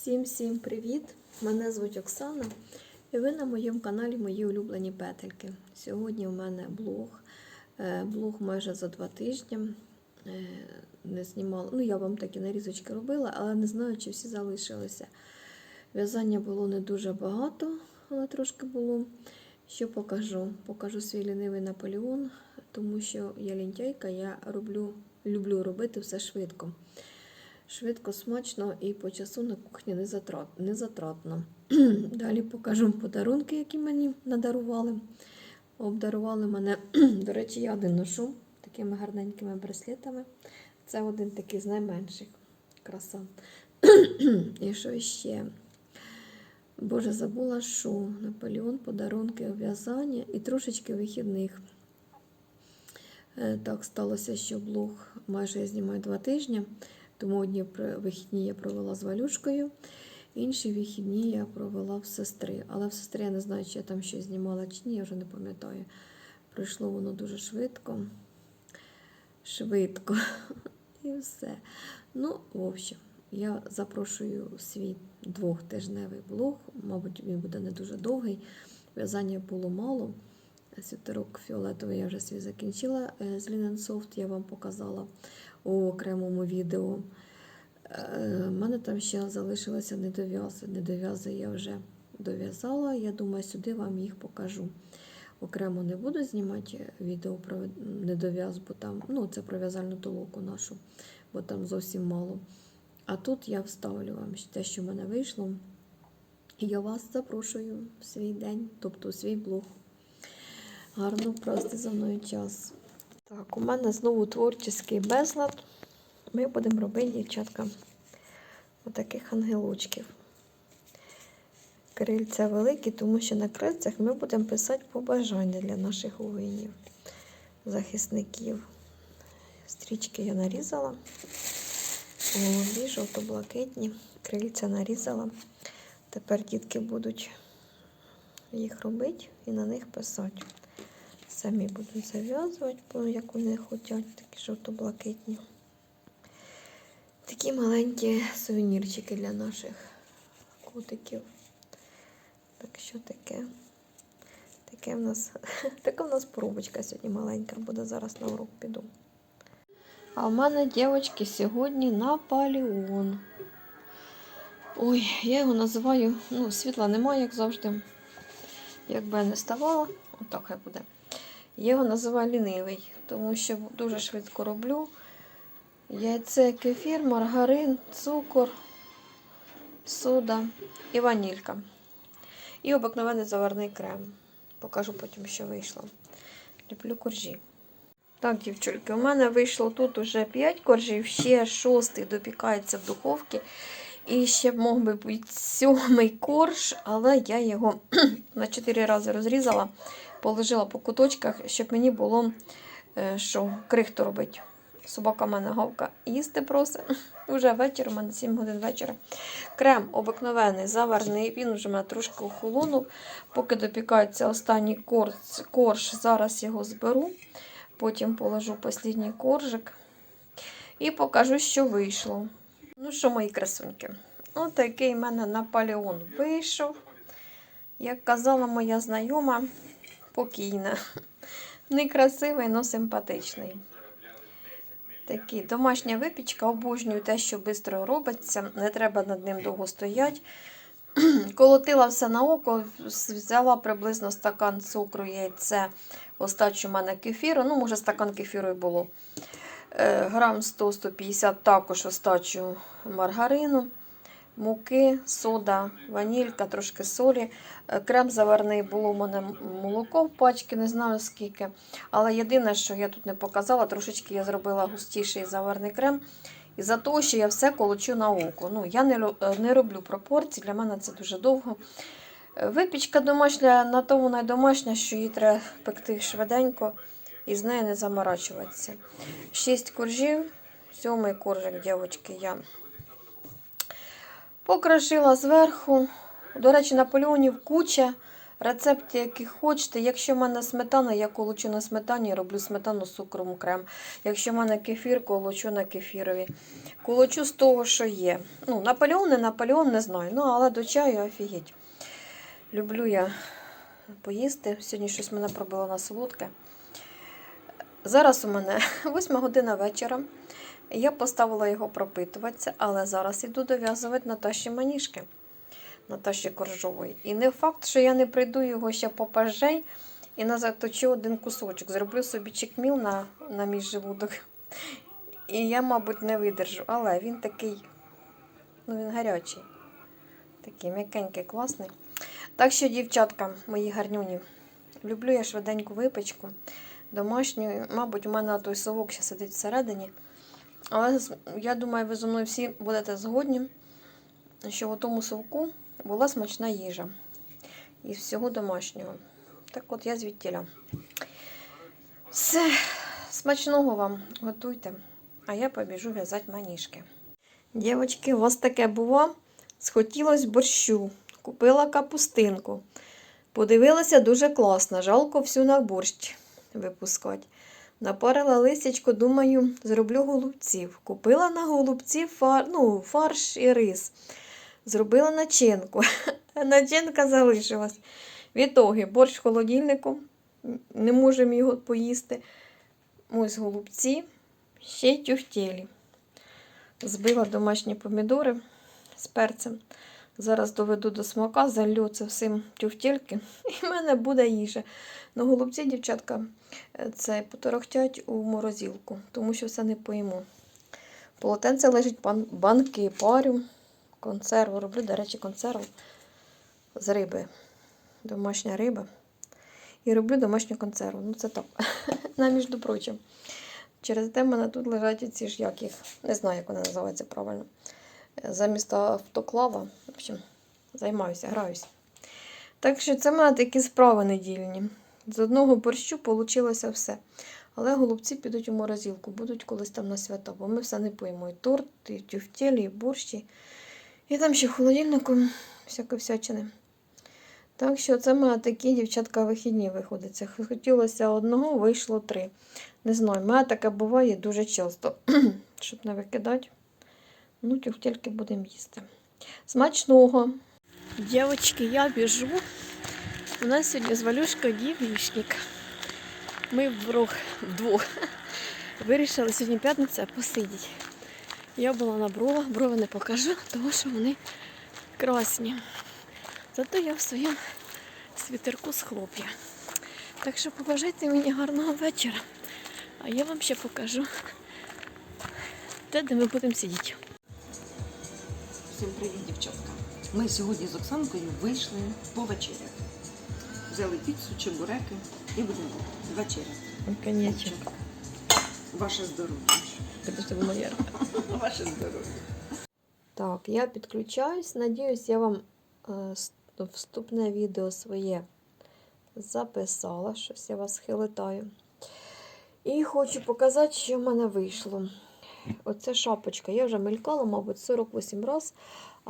Всім-всім привіт! Мене звуть Оксана, і ви на моєму каналі Мої улюблені петельки. Сьогодні у мене блог. Е, Блог майже за два тижні. Е, Не знімала. Ну, я вам такі нарізочки робила, але не знаю, чи всі залишилися. В'язання було не дуже багато, але трошки було. Що покажу? Покажу свій лінивий Наполеон, тому що я лінтяйка, я роблю, люблю робити все швидко. Швидко, смачно і по часу на кухні не, затратно. Далі покажу подарунки, які мені надарували. Обдарували мене, до речі, я один ношу такими гарненькими браслетами. Це один такий з найменших. Краса. і що ще? Боже, забула, що Наполеон, подарунки, в'язання і трошечки вихідних. Е, Так сталося, що блог майже я знімаю два тижні. Тому одні вихідні я провела з Валюшкою, інші вихідні я провела в сестри. Але в сестри я не знаю, чи я там щось знімала чи ні, я вже не пам'ятаю. Пройшло воно дуже швидко. Швидко. І все. Ну, в общем, я запрошую свій двохтижневий блог. Мабуть, він буде не дуже довгий. В'язання було мало. Світерок фіолетовий я вже свій закінчила е, з Linen Soft, я вам показала у окремому відео. У мене там ще залишилися недов'язи. Недов'язи я вже дов'язала. Я думаю, сюди вам їх покажу. Окремо не буду знімати відео про недов'яз, бо там, ну, це про в'язальну толоку нашу, бо там зовсім мало. А тут я вставлю вам те, що в мене вийшло. І я вас запрошую в свій день, тобто у свій блог. Гарно провести за мною час. Так, у мене знову творчий безлад. Ми будемо робити, дівчатка, отаких ангелочків. Крильця великі, тому що на крильцях ми будемо писати побажання для наших воїнів, захисників. Стрічки я нарізала. Голубі, жовто-блакитні. Крильця нарізала. Тепер дітки будуть їх робити і на них писати. Самі будуть зав'язувати, бо як вони хочуть, такі жовто-блакитні. Такі маленькі сувенірчики для наших котиків. Так що таке? Таке в нас, така в нас пробочка сьогодні маленька буде, зараз на урок піду. А в мене, дівчатки, сьогодні Наполеон. Ой, я його називаю, ну, світла немає, як завжди. Якби я не ставала, отак хай буде. Я його називаю лінивий, тому що дуже швидко роблю. Яйце, кефір, маргарин, цукор, сода і ванілька. І обикновений заварний крем. Покажу потім, що вийшло. Ліплю коржі. Так, дівчульки, у мене вийшло тут уже 5 коржів, ще шостий допікається в духовці. І ще мог би бути сьомий корж, але я його на 4 рази розрізала, положила по куточках, щоб мені було е, що крихту робити. Собака в мене гавка їсти просить. Уже вечір, у мене 7 годин вечора. Крем обикновений, заварний, він вже мене трошки охолонув. Поки допікається останній корж, корж, зараз його зберу. Потім положу останній коржик і покажу, що вийшло. Ну що, мої красуньки, отакий в мене Наполеон вийшов. Як казала моя знайома, покійна. Некрасивий, але симпатичний. Такий домашня випічка, обожнюю те, що швидко робиться, не треба над ним довго стояти. Колотила все на око, взяла приблизно стакан цукру, яйце, остачу в мене кефіру, ну, може, стакан кефіру і було. Е, Грам 100-150 також остачу маргарину, муки, сода, ванілька, трошки солі. Е, Крем заварний було в мене молоко в пачці, не знаю скільки. Але єдине, що я тут не показала, трошечки я зробила густіший заварний крем. І за того, що я все колочу на око. Ну, Я не, не роблю пропорцій, для мене це дуже довго. Е, Випічка домашня, на тому найдомашня, що її треба пекти швиденько і з нею не заморачуватися. Шість коржів, сьомий коржик, дівчатки, я покрошила зверху. До речі, наполеонів куча. Рецепт, який хочете. Якщо в мене сметана, я колочу на сметані, роблю сметану з цукром крем. Якщо в мене кефір, колочу на кефірові. Колочу з того, що є. Ну, Наполеон, не Наполеон, не знаю. Ну, але до чаю офігеть. Люблю я поїсти. Сьогодні щось мене пробило на солодке. Зараз у мене 8 година вечора. Я поставила його пропитуватися, але зараз іду дов'язувати Наташі маніжки. Наташі Коржової. І не факт, що я не прийду його ще попажей і не заточу один кусочок. Зроблю собі чекміл на, на мій желудок. І я, мабуть, не видержу. Але він такий, ну він гарячий. Такий м'якенький, класний. Так що, дівчатка, мої гарнюні, люблю я швиденьку випечку. Домашню, мабуть, у мене той совок ще сидить всередині. Але я думаю, ви зі мною всі будете згодні, що у тому совку була смачна їжа. Із всього домашнього. Так от я звідтіля. Все, смачного вам готуйте, а я побіжу в'язати маніжки. Дівчатки, у вас таке було? Схотілось борщу. Купила капустинку. Подивилася дуже класно. Жалко всю на борщ випускати. Напарила лисячко, думаю, зроблю голубців. Купила на голубців фар, ну, фарш і рис. Зробила начинку. Начинка залишилась. Відтоги борщ в холодильнику. Не можемо його поїсти. Ось голубці, ще й тюфтєлі. Збила домашні помідори з перцем. Зараз доведу до смака, залью це всім тюфтєльки, і в мене буде їжа. Ну, голубці, дівчатка, е, це поторохтять у морозилку, тому що все не поїмо. Полотенце лежить бан- банки, парю, консерву. Роблю, до речі, консерву з риби. Домашня риба. І роблю домашню консерву. Ну, це так. На, між. Через те в мене тут лежать ці ж як їх. Не знаю, як вони називаються правильно. Е, Замість автоклава. В общем, займаюся, граюся. Так що це в мене такі справи недільні. З одного борщу вийшло все. Але голубці підуть у морозилку, будуть колись там на свята, бо ми все не поїмо. І торт, і тюфтєлі, і борщі. І там ще в холодильнику всяке всячини. Так що це мене такі дівчатка вихідні виходиться. Хотілося одного, вийшло три. Не знаю, мене таке буває дуже часто. Щоб не викидати. Ну, тюфтельки будемо їсти. Смачного! Дівчатки, я біжу. У нас сьогодні з Валюшкою дівішник. Ми вдвох, вдвох вирішили сьогодні п'ятниця посидіти. Я була на бровах, брови не покажу, тому що вони красні. Зато я в своєму світерку з хлоп'я. Так що побажайте мені гарного вечора. А я вам ще покажу те, де ми будемо сидіти. Всім привіт, дівчатка. Ми сьогодні з Оксанкою вийшли повечеряти. Взяли піцу, чебуреки і будемо вечеряти. Конечно. Ваше здоров'я. Це моє. Ваше здоров'я. Так, я підключаюсь. Надіюсь, я вам е, вступне відео своє записала. Щось я вас хилитаю. І хочу показати, що в мене вийшло. Оце шапочка. Я вже мелькала, мабуть, 48 разів.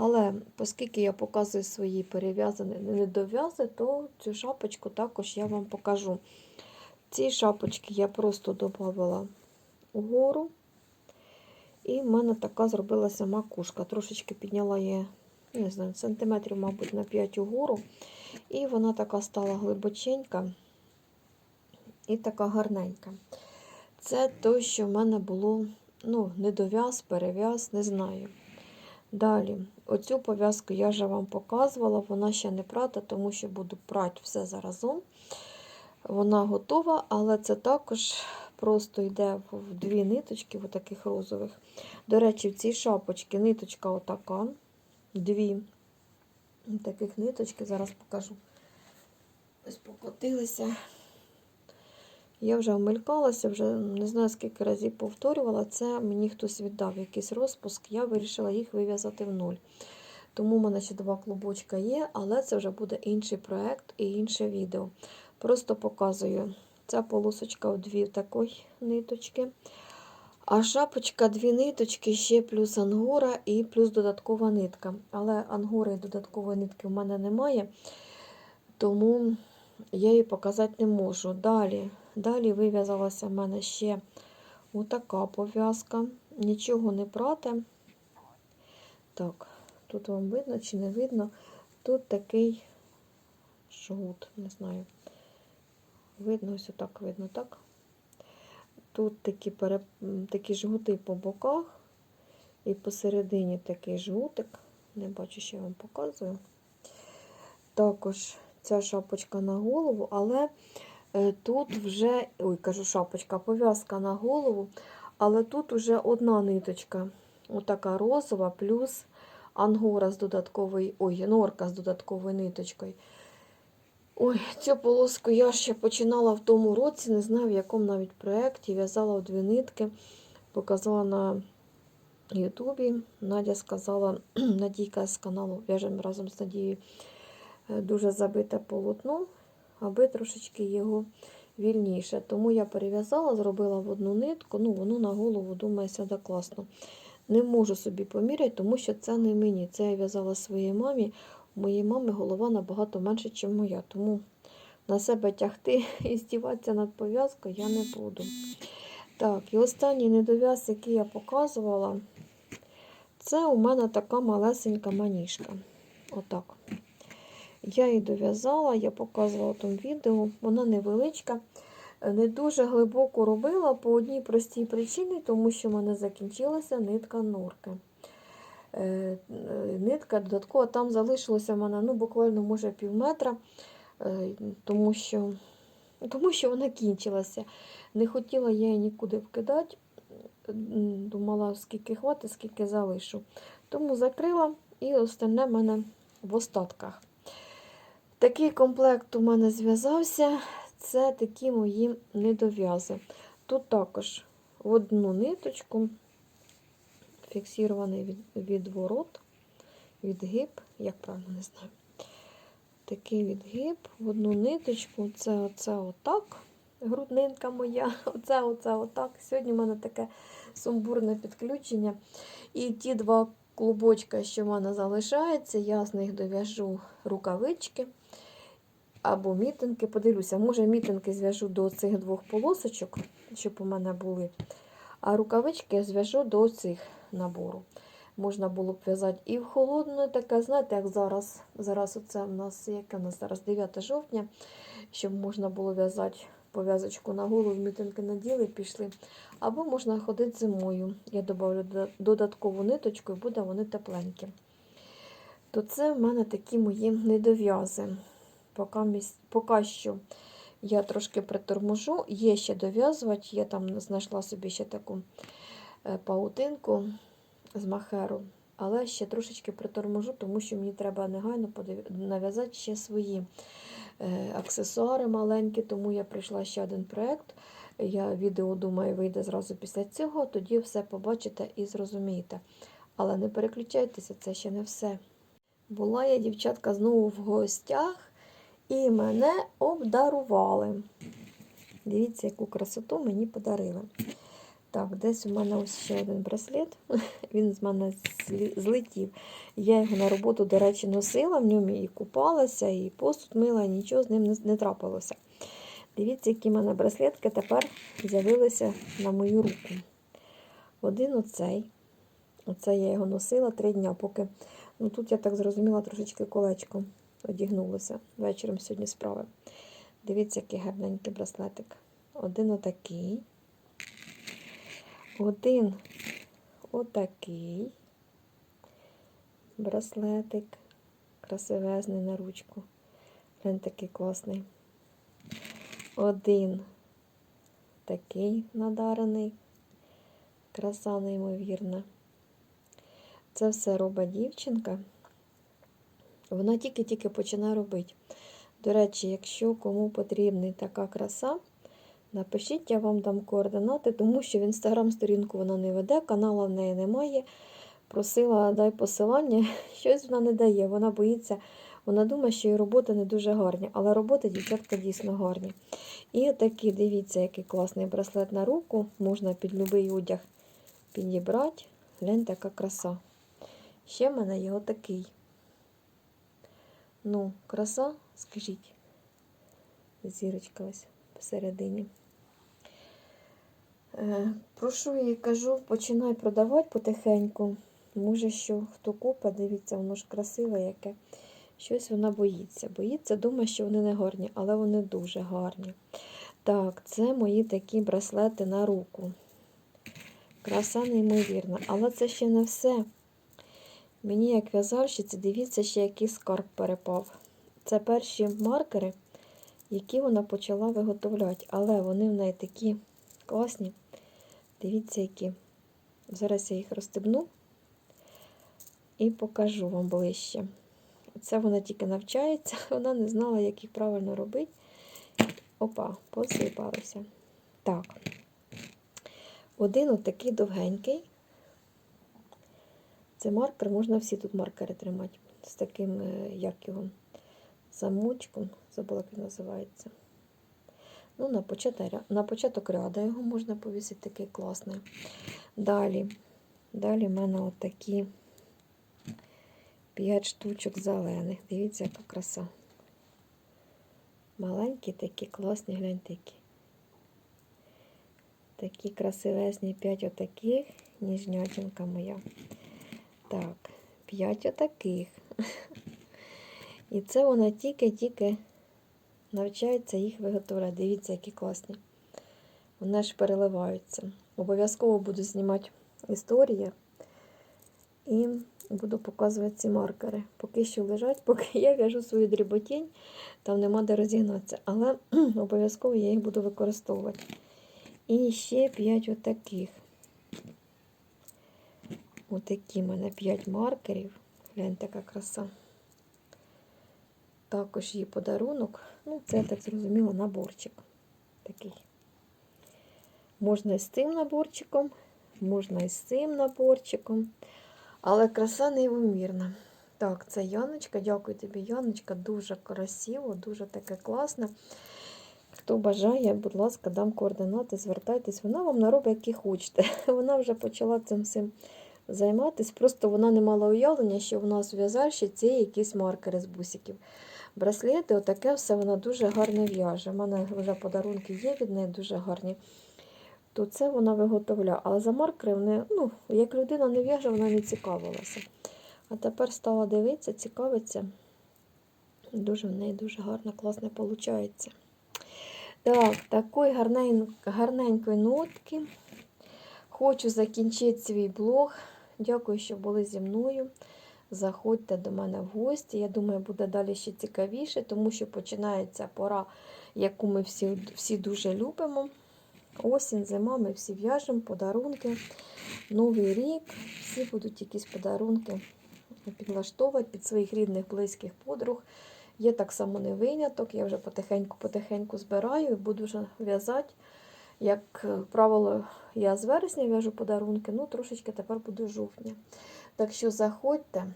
Але оскільки я показую свої перев'язані недов'язи, то цю шапочку також я вам покажу. Ці шапочки я просто додавала угору. І в мене така зробилася макушка. Трошечки підняла її, не знаю, сантиметрів, мабуть, на 5 угору. І вона така стала глибоченька і така гарненька. Це те, що в мене було ну, недов'яз, перев'яз, не знаю. Далі, оцю пов'язку я вже вам показувала, вона ще не прата, тому що буду прати все заразом. Вона готова, але це також просто йде в дві ниточки, в таких розових. До речі, в цій шапочці ниточка отака. Дві таких ниточки, зараз покажу. Ось покотилися. Я вже вмелькалася, вже не знаю скільки разів повторювала. Це мені хтось віддав якийсь розпуск, я вирішила їх вив'язати в нуль. Тому в мене ще два клубочка є, але це вже буде інший проєкт і інше відео. Просто показую. Ця полосочка в дві такої ниточки. А шапочка дві ниточки, ще плюс ангора і плюс додаткова нитка. Але ангори і додаткової нитки в мене немає. тому я її показати не можу. Далі, далі вив'язалася в мене ще отака пов'язка. Нічого не прати. Так, тут вам видно чи не видно. Тут такий жгут, не знаю. Видно, ось отак видно, так? Тут такі, пере... такі жгути по боках і посередині такий жгутик. Не бачу, що я вам показую. Також ця шапочка на голову, але тут вже, ой, кажу шапочка, пов'язка на голову, але тут вже одна ниточка, отака розова, плюс ангора з додатковою, ой, норка з додатковою ниточкою. Ой, цю полоску я ще починала в тому році, не знаю в якому навіть проєкті, в'язала в дві нитки, показала на Ютубі. Надя сказала, Надійка з каналу В'яжемо разом з Надією, е, дуже забите полотно, аби трошечки його вільніше. Тому я перев'язала, зробила в одну нитку, ну воно на голову, думаю, сяде класно. Не можу собі поміряти, тому що це не мені. Це я в'язала своїй мамі. У моєї мами голова набагато менше, ніж моя. Тому на себе тягти і здіватися над пов'язкою я не буду. Так, і останній недов'яз, який я показувала, це у мене така малесенька маніжка. Отак. Я її дов'язала, я показувала тому відео. Вона невеличка, не дуже глибоко робила по одній простій причині, тому що в мене закінчилася нитка норки. Е, е, Нитка додаткова там залишилося в мене ну, буквально може пів метра, е, тому що, тому що вона кінчилася. Не хотіла я її нікуди вкидати. Думала, скільки хватить, скільки залишу. Тому закрила і остальне в мене в остатках. Такий комплект у мене зв'язався. Це такі мої недов'язи. Тут також в одну ниточку фіксований від, відворот, відгиб, як правильно не знаю. Такий відгиб в одну ниточку. Це оце отак. Груднинка моя. Оце, оце, отак. Сьогодні в мене таке сумбурне підключення. І ті два клубочка, що в мене залишаються, я з них дов'яжу рукавички або мітинки. Подивлюся, може мітинки зв'яжу до цих двох полосочок, щоб у мене були. А рукавички я зв'яжу до цих набору. Можна було б в'язати і в холодну, таке, знаєте, як зараз. Зараз оце в нас, яке в нас зараз 9 жовтня, щоб можна було в'язати пов'язочку на голову, мітинки наділи, пішли. Або можна ходити зимою. Я додавлю додаткову ниточку і буде вони тепленькі. То це в мене такі мої недов'язи. Поки, міс- поки що я трошки приторможу, є ще дов'язувати, я там знайшла собі ще таку е, паутинку з махеру, але ще трошечки приторможу, тому що мені треба негайно нав'язати ще свої е, аксесуари маленькі, тому я прийшла ще один проєкт. Я відео, думаю, вийде зразу після цього, тоді все побачите і зрозумієте. Але не переключайтеся, це ще не все. Була я, дівчатка, знову в гостях, і мене обдарували. Дивіться, яку красоту мені подарили. Так, десь у мене ось ще один браслет. Він з мене злетів. Я його на роботу, до речі, носила, в ньому і купалася, і посуд мила, і нічого з ним не, трапилося. Дивіться, які в мене браслетки тепер з'явилися на мою руку. Один оцей. Оце я його носила три дня, поки. Ну тут я так зрозуміла, трошечки колечко одягнулося. Вечором сьогодні справи. Дивіться, який гарненький браслетик. Один отакий. Один отакий браслетик. Красивезний на ручку. Він такий класний. Один такий надарений. Краса неймовірна. Це все робить дівчинка. Вона тільки-тільки починає робити. До речі, якщо кому потрібна така краса, напишіть, я вам дам координати, тому що в інстаграм-сторінку вона не веде, канала в неї немає. Просила, дай посилання, щось вона не дає. Вона боїться, вона думає, що її роботи не дуже гарні, але роботи дівчатка дійсно гарні. І такий, дивіться, який класний браслет на руку, можна під будь-який одяг підібрати. Гляньте, яка краса. Ще в мене його такий. Ну, краса Скажіть. Зірочка ось посередині. Е, прошу її, кажу, починай продавати потихеньку. Може, що хто купа, дивіться, воно ж красиве яке. Щось вона боїться. Боїться, думає, що вони не гарні, але вони дуже гарні. Так, це мої такі браслети на руку. Краса неймовірна. Але це ще не все. Мені, як в'язальщиці, дивіться, ще який скарб перепав. Це перші маркери, які вона почала виготовляти. Але вони в неї такі класні. Дивіться, які. Зараз я їх розстебну і покажу вам ближче. Це вона тільки навчається, вона не знала, як їх правильно робити. Опа, посипалося. Так. Один отакий довгенький. Це маркер, можна всі тут маркери тримати. З таким, е, як його, замочком. Забула, як він називається. Ну, на початок, на початок ряда його можна повісити, такий класний. Далі. Далі в мене отакі 5 штучок зелених. Дивіться, яка краса. Маленькі такі, класні, гляньте які. Такі красивезні 5 отаких, ніжнятинка моя. Так, 5 отаких. І це вона тільки-тільки навчається їх виготовляти. Дивіться, які класні. Вони ж переливаються. Обов'язково буду знімати історії і буду показувати ці маркери. Поки що лежать, поки я в'яжу свою дріботінь, там нема де розігнатися. Але обов'язково я їх буду використовувати. І ще 5 отаких. Отакі в мене 5 маркерів. Гляньте, яка краса. Також є подарунок. Ну, це, так зрозуміло, наборчик такий. Можна і з цим наборчиком, можна і з цим наборчиком. Але краса неймовірна. Так, це Яночка. Дякую тобі, Яночка. Дуже красиво, дуже таке класне. Хто бажає, будь ласка, дам координати, звертайтесь. Вона вам наробить, які хочете. Вона вже почала цим всім займатися. Просто вона не мала уявлення, що в нас в'язальщі це якісь маркери з бусиків. Браслети, отаке все вона дуже гарно в'яже. У мене вже подарунки є від неї дуже гарні. То це вона виготовляє. Але за маркери вони, ну, як людина не в'яже, вона не цікавилася. А тепер стала дивитися, цікавиться. Дуже в неї дуже гарно, класно виходить. Так, такої гарнень, гарненької нотки. Хочу закінчити свій блог. Дякую, що були зі мною. Заходьте до мене в гості. Я думаю, буде далі ще цікавіше, тому що починається пора, яку ми всі, всі дуже любимо. Осінь, зима, ми всі в'яжемо, подарунки. Новий рік, всі будуть якісь подарунки підлаштовувати під своїх рідних, близьких подруг. Є так само не виняток. Я вже потихеньку-потихеньку збираю і буду вже в'язати. Як правило, я з вересня в'яжу подарунки, ну трошечки тепер буду жовтня. Так що заходьте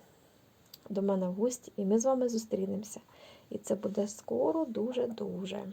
до мене в гості, і ми з вами зустрінемося. І це буде скоро, дуже-дуже.